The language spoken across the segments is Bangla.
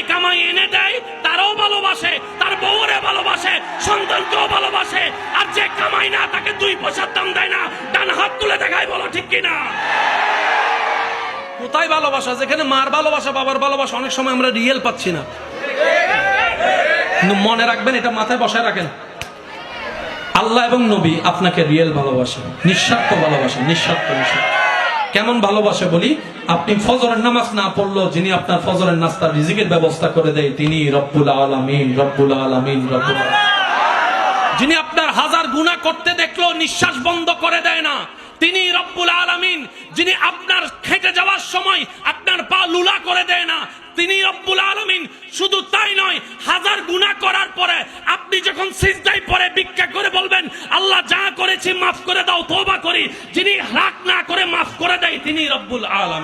কামাই কামাই এনে দেয়, তারও ভালোবাসে, তার বউরে ভালোবাসে, সন্তানকেও ভালোবাসে, আর যে কামাই না, তাকে দুই পয়সার দাম দেয় না, ডান হাত তুলে দেখায় বলো ঠিক কিনা? কোথায় ভালোবাসা? যেখানে মার ভালোবাসা, বাবার ভালোবাসা, অনেক সময় আমরা রিয়েল পাচ্ছি না। মনে রাখবেন, এটা মাথায় বসায় রাখেন। আল্লাহ এবং নবী আপনাকে রিয়েল ভালোবাসেন, নিঃস্বার্থ ভালোবাসেন, নিঃস্বার্থ নিঃস্বার্থ। কেমন ভালোবাসে বলি? আপনি ফজরের নামাজ না পড়ল যিনি আপনার ফজরের নাস্তার রিজিকের ব্যবস্থা করে দেয়, তিনি রব্বুল আলমিন রব্বুল আলমিন, রব্বুল যিনি আপনার হাজার গুণা করতে দেখল নিঃশ্বাস বন্ধ করে দেয় না, তিনি রব্বুল আলমিন। যিনি আপনার খেটে যাওয়ার সময় আপনার পা লুলা করে দেয় না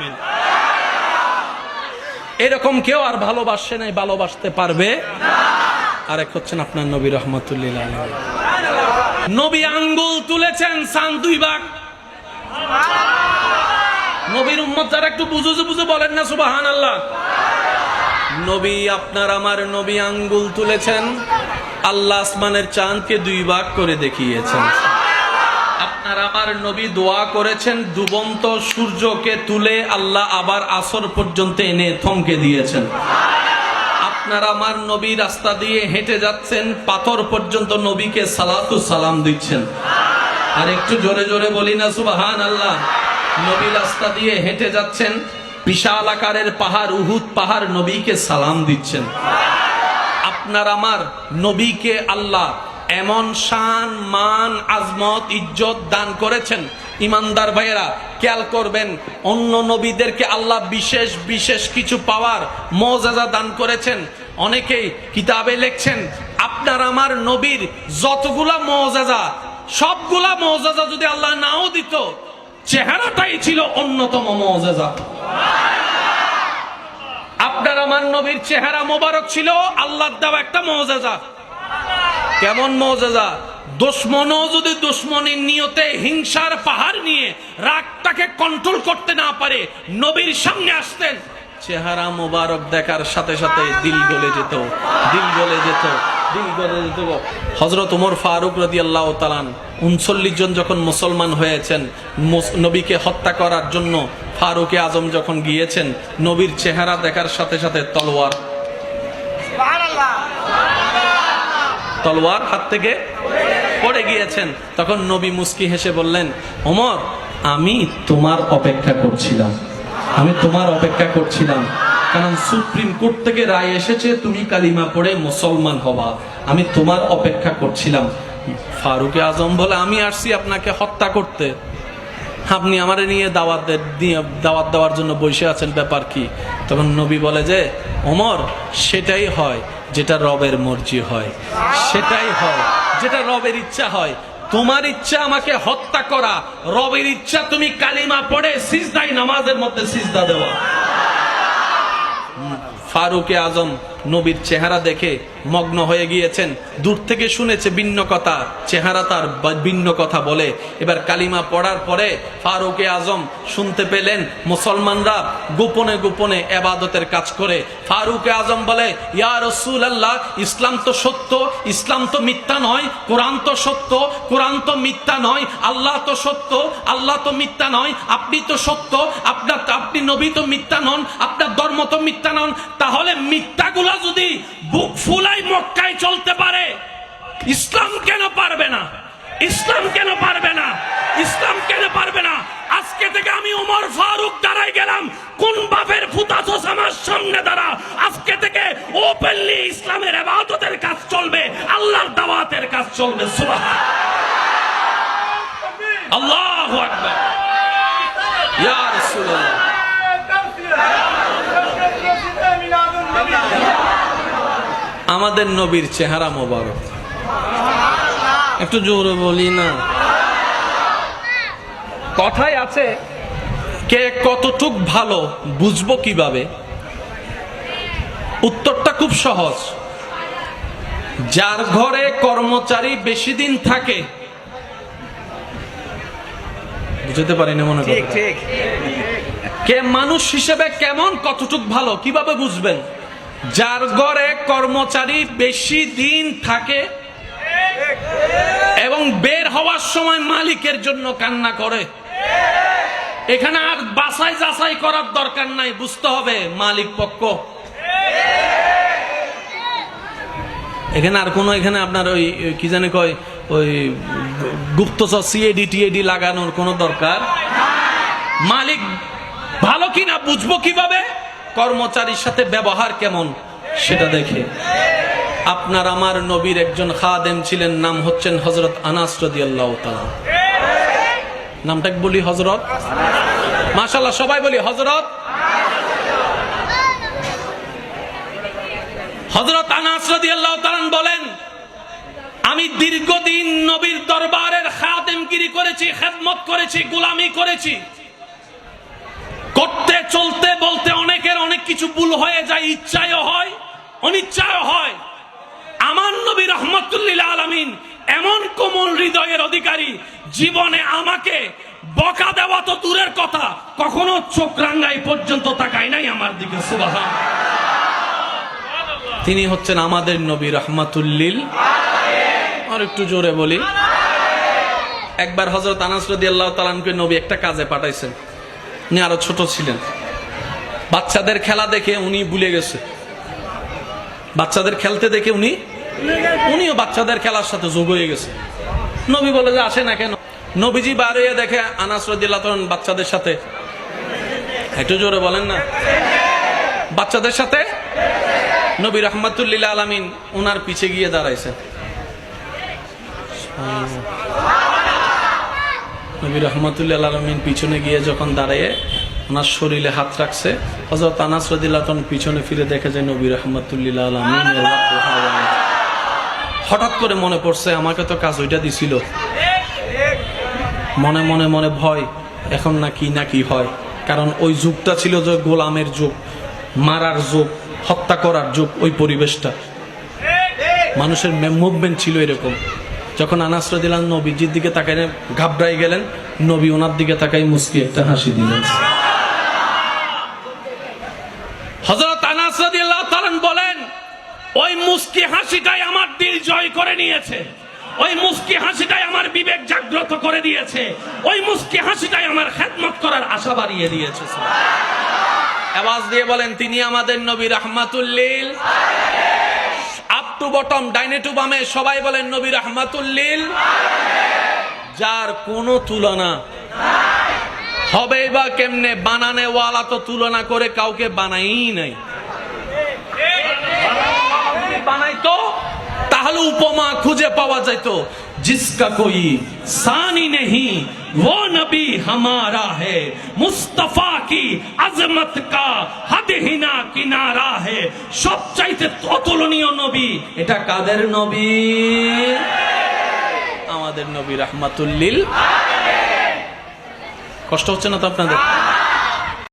আলামিন এরকম কেউ আর ভালোবাসে নাই, ভালোবাসতে পারবে। আরেক হচ্ছেন আপনার নবী রহমতুল্লিল নবী আঙ্গুল তুলেছেন সান দুই ভাগ। নবীর উম্মত যারা একটু বুঝু বুঝু বলেন না সুবাহান আল্লাহ নবী আপনার, আমার নবী আঙ্গুল তুলেছেন। আল্লাহ আসমানের চাঁদকে দুই ভাগ করে দেখিয়েছেন। আপনার আমার নবী দোয়া করেছেন, ডুবন্ত সূর্যকে তুলে আল্লাহ আবার আসর পর্যন্ত এনে থমকে দিয়েছেন। আপনার আমার নবী রাস্তা দিয়ে হেঁটে যাচ্ছেন, পাথর পর্যন্ত নবীকে সালাতু সালাম দিচ্ছেন। আর একটু জোরে জোরে বলি না সুবাহান আল্লাহ নবী রাস্তা দিয়ে হেঁটে যাচ্ছেন, বিশাল আকারের পাহাড়, উহুদ পাহাড় নবীকে সালাম দিচ্ছেন। আপনার আমার নবীকে আল্লাহ এমন শান, মান, আজমত, ইজ্জত দান করেছেন। ইমানদার ভাইয়েরা, খেয়াল করবেন, অন্য নবীদেরকে আল্লাহ বিশেষ বিশেষ কিছু পাওয়ার মজাজা দান করেছেন। অনেকেই কিতাবে লিখছেন, আপনার আমার নবীর যতগুলা মজাজা সবগুলা মজাজা যদি আল্লাহ নাও দিত, চেহারাটাই ছিল অন্যতম মজাজা আপনার আমার নবীর চেহারা মোবারক ছিল আল্লাহ দেওয়া একটা মজাজা কেমন মজাজা? দুশ্মনও যদি দুশ্মনের নিয়তে হিংসার পাহাড় নিয়ে রাগটাকে কন্ট্রোল করতে না পারে, নবীর সামনে আসতেন। চেহারা মোবারক দেখার সাথে সাথে দিল গলে যেত, দিল গলে যেত, দিল গলে যেত। হজরত উমর ফারুক রদি আল্লাহ তালান উনচল্লিশ জন যখন মুসলমান হয়েছেন নবীকে হত্যা করার জন্য ফারুকে আজম যখন গিয়েছেন, নবীর চেহারা দেখার সাথে সাথে তলোয়ার তলোয়ার হাত থেকে পড়ে গিয়েছেন। তখন নবী মুস্কি হেসে বললেন, ওমর, আমি তোমার অপেক্ষা করছিলাম। আমি তোমার অপেক্ষা করছিলাম। কারণ সুপ্রিম কোর্ট থেকে রায় এসেছে, তুমি কালিমা পড়ে মুসলমান হবা। আমি তোমার অপেক্ষা করছিলাম। ফারুকে আজম বলে, আমি আসছি আপনাকে হত্যা করতে। আপনি আমারে নিয়ে দাওয়াত দাওয়াত দেওয়ার জন্য বসে আছেন, ব্যাপার কি? তখন নবী বলে যে, ওমর, সেটাই হয়। যেটা রবের মর্জি হয়, সেটাই হয়। যেটা রবের ইচ্ছা হয়, তোমার ইচ্ছা আমাকে হত্যা করা। রবের ইচ্ছা তুমি কালিমা পড়ে সিজদাই নামাজের মধ্যে সিজদা দেওয়া। ফারুকে আজম নবীর চেহারা দেখে মগ্ন হয়ে গিয়েছেন। দূর থেকে শুনেছে ভিন্ন কথা। চেহারা তার ভিন্ন কথা বলে। এবার কালিমা পড়ার পরে ফারুকে আজম শুনতে পেলেন, মুসলমানরা গোপনে গোপনে এবাদতের কাজ করে। ফারুকে আজম বলে, ইয়া রসুল আল্লাহ ইসলাম তো সত্য, ইসলাম তো মিথ্যা নয়, কোরআন তো সত্য, কোরআন তো মিথ্যা নয়, আল্লাহ তো সত্য, আল্লাহ তো মিথ্যা নয়, আপনি তো সত্য, আপনার আপনি নবী তো মিথ্যা নন, আপনার ধর্ম তো মিথ্যা নন, তাহলে মিথ্যাগুলা যদি বুক ফুলাই মক্কায় চলতে পারে, ইসলাম কেন পারবে না? ইসলাম কেন পারবে না? ইসলাম কেন পারবে না? আজকে থেকে আমি ওমর ফারুক দাঁড়াই গেলাম, কোন বাপের ফুতাছস আমার সামনে দাঁড়া? আজকে থেকে ওপেনলি ইসলামের এবাদতের কাজ চলবে, আল্লাহর দাওয়াতের কাজ চলবে সুবহান আল্লাহু আকবার। ইয়া রাসূলুল্লাহ। আমাদের নবীর চেহারা মোবারক। একটু জোরে বলি না। কথায় আছে কে কতটুক ভালো বুঝব কীভাবে? উত্তরটা খুব সহজ। যার ঘরে কর্মচারী বেশি দিন থাকে বুঝতে পারি না মনে করি কে মানুষ হিসেবে কেমন কতটুক ভালো কীভাবে বুঝবেন? যার ঘরে কর্মচারী বেশি দিন থাকে এবং বের হওয়ার সময় মালিকের জন্য কান্না করে। এখানে আর বাছাই যাচাই করার দরকার নাই, বুঝতে হবে মালিক পক্ষ। এখানে আর কোনো, এখানে আপনার ওই কি জানে কয়, ওই গুপ্তচর সিএডি টিএডি লাগানোর কোনো দরকার? মালিক ভালো কিনা বুঝব কীভাবে? কর্মচারীর সাথে ব্যবহার কেমন? সেটা দেখে। আপনার আমার নবীর একজন খাদেম ছিলেন, নাম হচ্ছেন হজরত আনাস নামটা বলি হজরত মাশাল্লাহ সবাই বলি হজরত হজরত আনাস বলেন, আমি দীর্ঘদিন নবীর দরবারের খাদেমগিরি করেছি, খেদমত করেছি, গোলামি করেছি। করতে, চলতে, বলতে অনেকের অনেক কিছু ভুল হয়ে যায় ইচ্ছায় হয় অনিচ্ছায় হয়। আমার নবী রহমতুল্লিল আলমিন এমন কোমল হৃদয়ের অধিকারী, জীবনে আমাকে বকা দেওয়া তো দূরের কথা, কখনো চোখ রাঙ্গাই পর্যন্ত তাকায় নাই আমার দিকে, সুবাহান। তিনি হচ্ছেন আমাদের নবী রহমাতুল্লিল। আর একটু জোরে বলি। একবার হজরত আনাস রদি আল্লাহ তালানকে নবী একটা কাজে পাঠাইছেন। উনি আরও ছোট ছিলেন। বাচ্চাদের খেলা দেখে উনি ভুলে গেছে। বাচ্চাদের খেলতে দেখে উনি উনিও বাচ্চাদের খেলার সাথে যোগ হয়ে গেছে। নবী বলে যে, আসে না কেন? নবীজি বার হয়ে দেখে আনাস বাচ্চাদের সাথে। একটু জোরে বলেন না। বাচ্চাদের সাথে নবী রহমতুল্লিল আলমিন ওনার পিছে গিয়ে দাঁড়াইছে নবী রহমতুল্লাহ আলমিন পিছনে গিয়ে যখন দাঁড়িয়ে ওনার শরীরে হাত রাখছে হজরত আনাস তখন পিছনে ফিরে দেখে যায় নবী রহমতুল্লিল আলমিন হঠাৎ করে মনে পড়ছে, আমাকে তো কাজ ওইটা দিছিল। মনে মনে মনে ভয়, এখন না কি না কি হয়। কারণ ওই যুগটা ছিল যে গোলামের যুগ, মারার যুগ, হত্যা করার যুগ, ওই পরিবেশটা। মানুষের মুভমেন্ট ছিল এরকম। যখন আনাস দিলাম নবীজির দিকে তাকাই ঘাবড়াই গেলেন, নবী ওনার দিকে তাকাই মুস্কি একটা হাসি দিলেন। আমার দিল জয় করে নিয়েছে। ওই হাসিটাই আমার বিবেক জাগ্রত করে দিয়েছে। ওই হাসিটাই আমার করার আশা বাড়িয়ে দিয়েছে। দিয়ে বলেন, তিনি আমাদের নবী রাহমাতুল্লিল টু বটম, ডাইনে টু বামে, সবাই বলেন নবী রহমাতুল্লিল। যার কোনো তুলনা হবে বা কেমনে বানানে ওয়ালা তো তুলনা করে কাউকে বানাই নাই। বানাইতো তাহলে উপমা খুঁজে পাওয়া যেত जिसका कोई सानी नहीं वो नबी हमारा है मुस्तफा की अजमत का हद हिना किनारा है সবচাইতে অতুলনীয় নবী এটা কাদের নবী আমাদের নবী রাহমাতুল্লিল কষ্ট হচ্ছে না তো আপনাদের